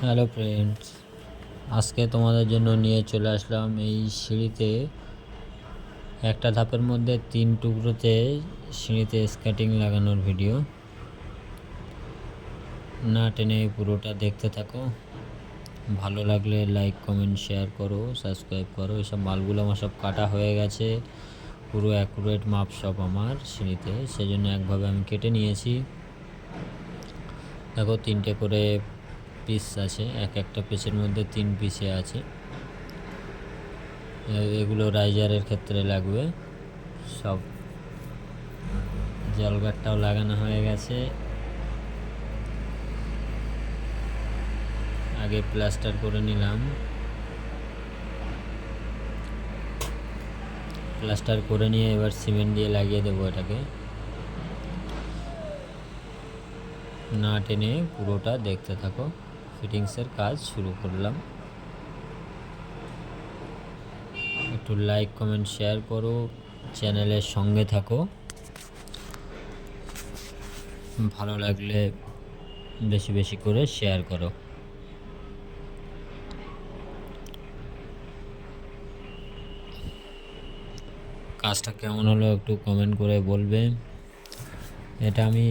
Hello friends আজকে তোমাদের জন্য নিয়ে চলে আসলাম এই সিঁড়িতে। একটা ধাপের মধ্যে তিন টুকরোতে সিঁড়িতে স্কেটিং লাগানোর ভিডিও। না টেনে পুরোটা দেখতে থাকো। ভালো লাগলে লাইক, কমেন্ট, শেয়ার করো, সাবস্ক্রাইব করো। এসব মালগুলো আমার সব কাটা হয়ে গেছে। পুরো অ্যাকুরেট মাপ সব আমার সিঁড়িতে। সেজন্য একভাবে আমি কেটে নিয়েছি। দেখো, তিনটে করে পিস আছে, এক একটা পিসের মধ্যে তিন পিসে আছে। এগুলো রাইজারের ক্ষেত্রে লাগবে। সব জলগাটটাও লাগানো হয়ে গেছে। আগে প্লাস্টার করে নিলাম। প্লাস্টার করে নিয়ে এবার সিমেন্ট দিয়ে লাগিয়ে দেবো এটাকে। না টেনে পুরোটা দেখতে থাকো। ফিটিংসের কাজ শুরু করলাম। একটু লাইক কমেন্ট শেয়ার করো চ্যানেলের সঙ্গে থাকো। ভালো লাগলে বেশি বেশি করে শেয়ার করো। কাজটা কেমন হলো একটু কমেন্ট করে বলবে। এটা আমি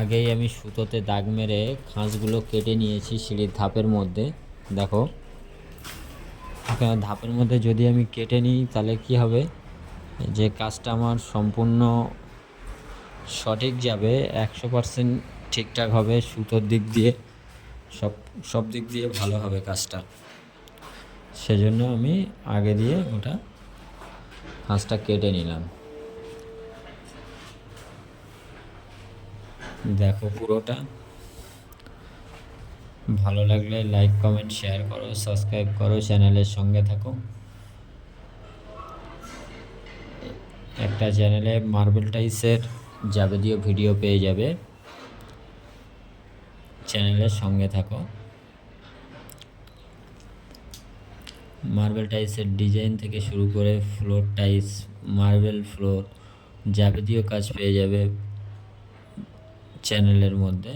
আগেই আমি সুতোতে দাগ মেরে খাঁজগুলো কেটে নিয়েছি সিঁড়ির ধাপের মধ্যে। দেখো। ধাপের মধ্যে যদি আমি কেটে নিই, তাহলে কি হবে? যে কাজটা আমার সম্পূর্ণ সঠিক যাবে, একশো পার্সেন্ট ঠিকঠাক হবে সুতোর দিক দিয়ে, সব সব দিক দিয়ে ভালো হবে কাজটা। সেজন্য আমি আগে দিয়ে ওটা খাঁজটা কেটে নিলাম। দেখো পুরোটা। ভালো লাগলে লাইক কমেন্ট শেয়ার করো সাবস্ক্রাইব করো চ্যানেলের সঙ্গে থাকো। একটা চ্যানেলে মার্বেল টাইসের যাবতীয় ভিডিও পেয়ে যাবে। চ্যানেলের সঙ্গে থাকো। মার্বেল টাইসের ডিজাইন থেকে শুরু করে ফ্লোর টাইস মার্বেল ফ্লোর যাবতীয় কাজ পেয়ে যাবে। চ্যানেলের মধ্যে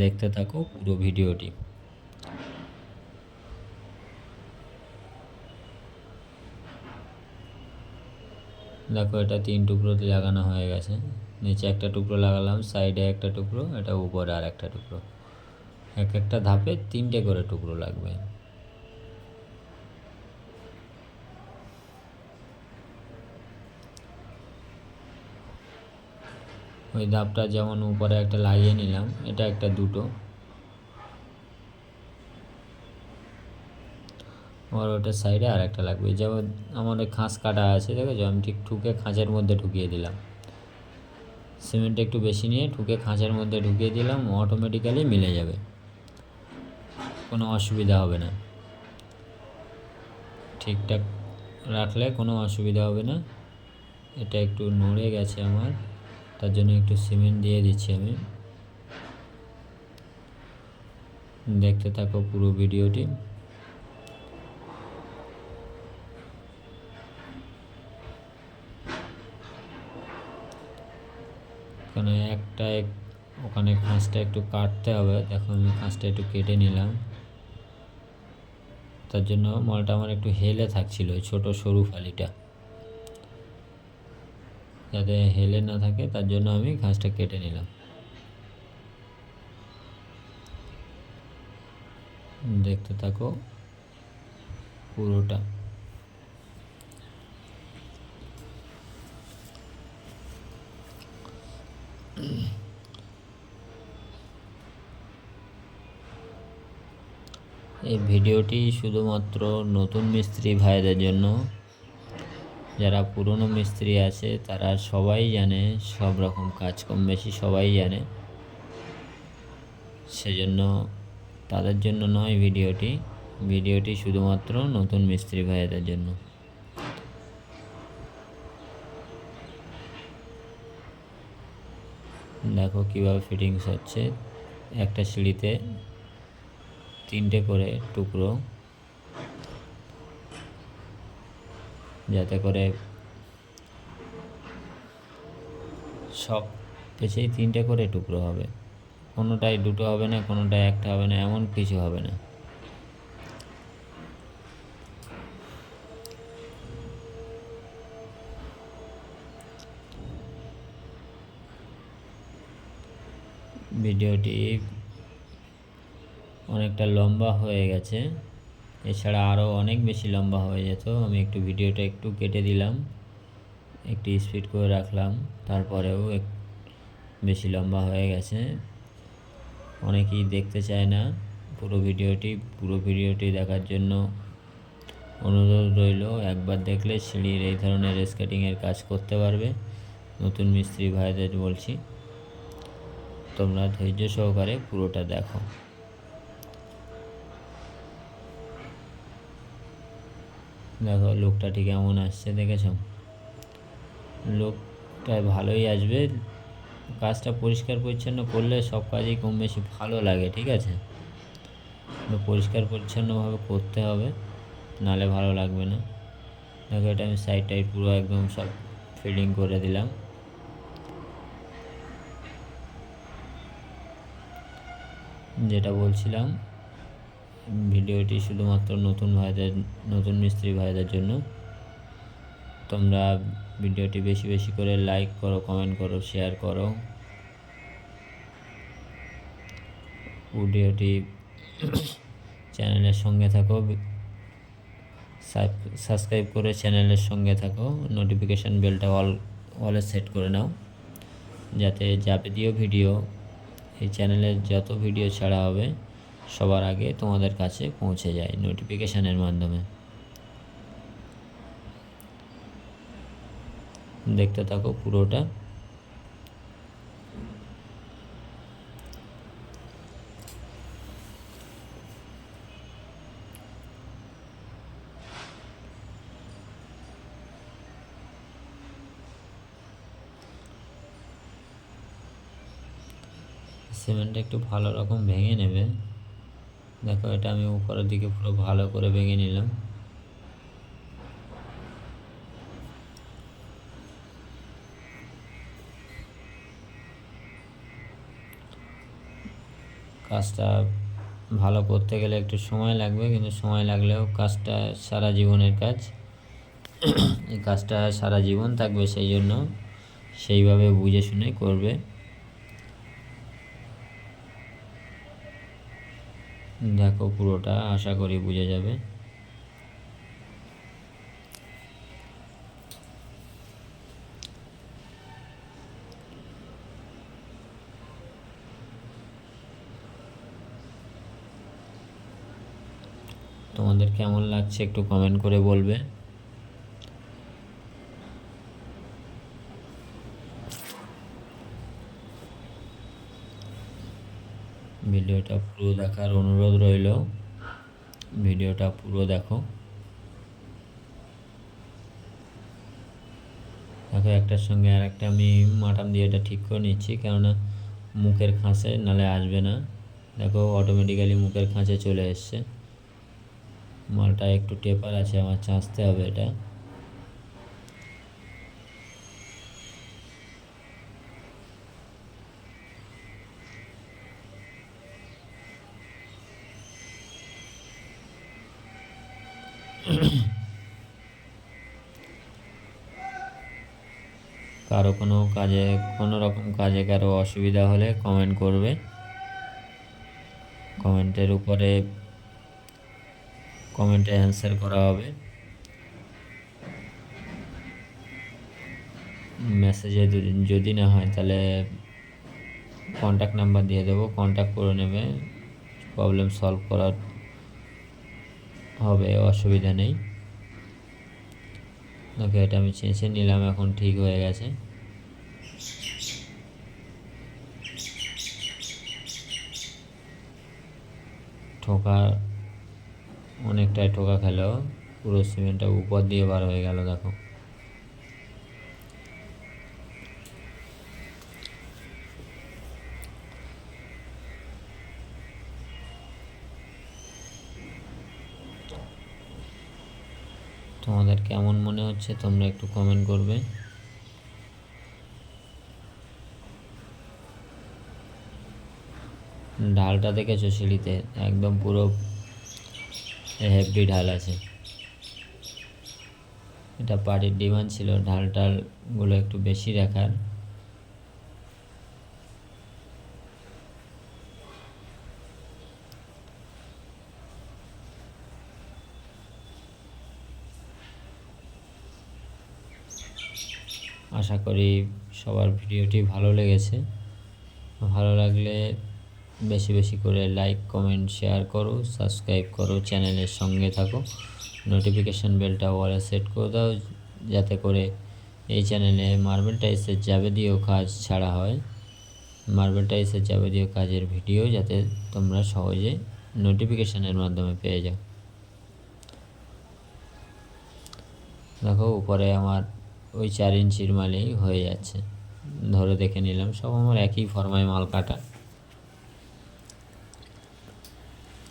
দেখতে থাকো পুরো ভিডিওটি। দেখো, এটা তিন টুকরো লাগানো হয়ে গেছে। নিচে একটা টুকরো লাগালাম, সাইডে একটা টুকরো, এটা উপরে আর একটা টুকরো। এক একটা ধাপে তিনটে করে টুকরো লাগবে। ওই ধাপটা যেমন উপরে একটা লাগিয়ে নিলাম, এটা একটা দুটো। আমার ওটার সাইডে আর একটা লাগবে যেমন আমার ওই খাঁজ কাটা আছে, দেখেছ? আমি ঠিক ঠুকে খাঁচের মধ্যে ঢুকিয়ে দিলাম। সিমেন্ট একটু বেশি নিয়ে ঠুকে খাঁচের মধ্যে ঢুকিয়ে দিলাম অটোমেটিক্যালি মিলে যাবে। কোনো অসুবিধা হবে না। ঠিকঠাক রাখলে কোনো অসুবিধা হবে না। এটা একটু নড়ে গেছে আমার। তার জন্য একটু সিমেন্ট দিয়ে দিচ্ছি আমি। দেখতে থাকো পুরো ভিডিওটি। ওখানে একটা এক- ওখানে খাঁজটা একটু কাটতে হবে। দেখো আমি খাঁজটা একটু কেটে নিলাম। তার জন্য মলটা আমার একটু হেলে থাকছিল, ওই ছোটো সরু ফালিটা। যাতে হেলে না থাকে, তার জন্য আমি ঘাসটা কেটে নিলাম। দেখতে থাকো পুরোটা। এই ভিডিওটি শুধুমাত্র নতুন মিস্ত্রি ভাইদের জন্য যারা পুরনো মিস্ত্রি আছে, তারা সবাই জানে, সব রকম কাজ কম বেশি সবাই জানে। সেজন্য তাদের জন্য নয় ভিডিওটি। ভিডিওটি শুধুমাত্র নতুন মিস্ত্রি ভাইদের জন্য। দেখো কীভাবে ফিটিংস হচ্ছে। একটা সিঁড়িতে তিনটে করে টুকরো যাতে করে সব পেছেই তিনটে করে টুকরো হবে। কোনোটাই দুটো হবে না, কোনোটাই একটা হবে না, এমন কিছু হবে না। ভিডিওটি অনেকটা লম্বা হয়ে গেছে। এছাড়া আরও অনেক বেশি লম্বা হয়ে যেত। আমি একটু ভিডিওটা একটু কেটে দিলাম, একটু স্পিড করে রাখলাম, তারপরেও এক- বেশি লম্বা হয়ে গেছে। অনেকেই দেখতে চায় না, পুরো ভিডিওটি পুরো ভিডিওটি দেখার জন্য অনুরোধ রইল, একবার দেখলে সিঁড়ির এই ধরনের স্কেটিংয়ের কাজ করতে পারবে। নতুন মিস্ত্রি ভাইদের বলছি, তোমরা ধৈর্য সহকারে পুরোটা দেখো। দেখো লোকটা ঠিক এমন আসছে দেখেছ? লোকটা ভালোই আসবে। কাজটা পরিষ্কার পরিচ্ছন্ন করলে সব কাজই কম বেশি ভালো লাগে, ঠিক আছে? পরিষ্কার পরিচ্ছন্নভাবে করতে হবে, নালে ভালো লাগবে না। দেখো এটা আমি সাইড টাইড পুরো একদম সব ফিডিং করে দিলাম। যেটা বলছিলাম ভিডিওটি শুধুমাত্র নতুন ভাইদের, নতুন মিস্ত্রি ভাইদের জন্য। তোমরা ভিডিওটি বেশি বেশি করে লাইক করো কমেন্ট করো শেয়ার করো। ভিডিওটি চ্যানেলের সঙ্গে থাকো। সাবস্ক্রাইব করে চ্যানেলের সঙ্গে থাকো। নোটিফিকেশান বেলটা অল অলে সেট করে নাও। যাতে যাবতীয় ভিডিও এই চ্যানেলের যত ভিডিও ছাড়া হবে সবার আগে তোমাদের কাছে পৌঁছে যায় নোটিফিকেশানের মাধ্যমে। দেখতে থাকো পুরোটা। সিমেন্টটা একটু ভালো রকম ভেঙে নেবে। দেখো, এটা আমি উপরের দিকে পুরো ভালো করে ভেঙে নিলাম। কাজটা ভালো করতে গেলে একটু সময় লাগবে, কিন্তু সময় লাগলেও কাজটা সারা জীবনের কাজ। এই কাজটা সারা জীবন থাকবে, সেই জন্য সেইভাবে বুঝে শুনে করবে। দেখো পুরোটা আশা করি বুঝে যাবে। তোমাদের কেমন লাগছে একটু কমেন্ট করে বলবে। ভিডিওটা পুরো দেখার অনুরোধ রইল। ভিডিওটা পুরো দেখো। দেখো, একটার সঙ্গে আর একটা আমি মাটাম দিয়ে এটা ঠিক করে নিচ্ছি, কেননা মুখের খাঁচে নালে আসবে না। দেখো অটোমেটিক্যালি মুখের খাঁচে চলে এসছে। মালটা একটু টেপার আছে, আমার চাঁচতে হবে এটা। কারও কোনো কাজে, কোনো রকম কাজে কারও অসুবিধা হলে কমেন্ট করবে। কমেন্টের উপরে কমেন্টে অ্যান্সার করা হবে। মেসেজে যদি না হয় তাহলে কন্ট্যাক্ট নাম্বার দিয়ে দেবো। কন্ট্যাক্ট করে নেবে। প্রবলেম সলভ করার হবে, অসুবিধা নেই। ওকে, এটা আমি চেঁচে নিলাম, এখন ঠিক হয়ে গেছে। ঠোকা, অনেকটাই ঠোকা খেলো। পুরো সিমেন্টটা উপর দিয়ে বার হয়ে গেল, দেখো। কেমন মনে হচ্ছে তোমরা একটু কমেন্ট করবে। ঢালটা দেখেছ সিঁড়িতে? একদম পুরো হেভি ঢাল আছে। এটা পাটির ডিমান্ড ছিল ঢাল টালগুলো একটু বেশি রাখার। আশা করি সবার ভিডিওটি ভালো লেগেছে। ভালো লাগলে বেশি বেশি করে লাইক কমেন্ট শেয়ার করো সাবস্ক্রাইব করো চ্যানেলের সঙ্গে থাকো। নোটিফিকেশান বেলটা ওয়ালে সেট করে দাও, যাতে করে এই চ্যানেলে মার্বেল টাইসের যাবতীয় কাজ ছাড়া হয়। মার্বেল টাইসের যাবতীয় কাজের ভিডিও যাতে তোমরা সহজে নোটিফিকেশানের মাধ্যমে পেয়ে যাও। দেখো, উপরে আমার ওই চার ইঞ্চির মালেই হয়ে যাচ্ছে। ধরে দেখে নিলাম, সব আমার একই ফরমায় মাল কাটা।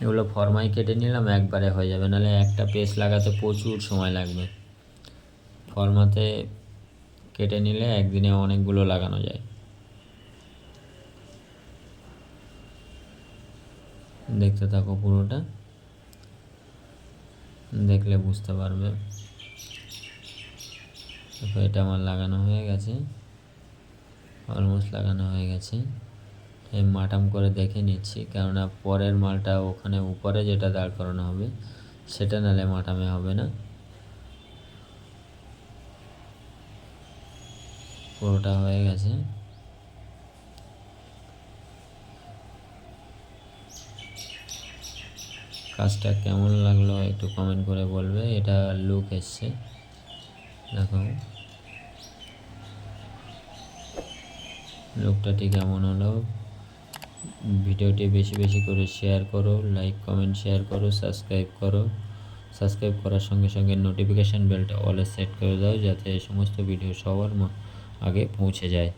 এগুলো ফরমাই কেটে নিলাম, একবারে হয়ে যাবে। নাহলে একটা পেস লাগাতে প্রচুর সময় লাগবে। ফরমাতে কেটে নিলে একদিনে অনেকগুলো লাগানো যায়। দেখতে থাকো পুরোটা। দেখলে বুঝতে পারবে। দেখো এটা আমার লাগানো হয়ে গেছে। অলমোস্ট লাগানো হয়ে গেছে। এই মাটাম করে দেখে নিচ্ছি, কেননা পরের মালটা ওখানে উপরে যেটা দাঁড় করানো হবে, সেটা নালে মাটামে হবে না। পুরোটা হয়ে গেছে। কাজটা কেমন লাগল একটু কমেন্ট করে বলবে, এটা লুক এসছে। দেখো। লোকটাটি কেমন হলো। ভিডিওটি বেশি বেশি করে শেয়ার করো লাইক কমেন্ট শেয়ার করো সাবস্ক্রাইব করো। সাবস্ক্রাইব করার সঙ্গে সঙ্গে নোটিফিকেশান বেলটা অলে সেট করে দাও যাতে সমস্ত ভিডিও সবার আগে পৌঁছে যায়।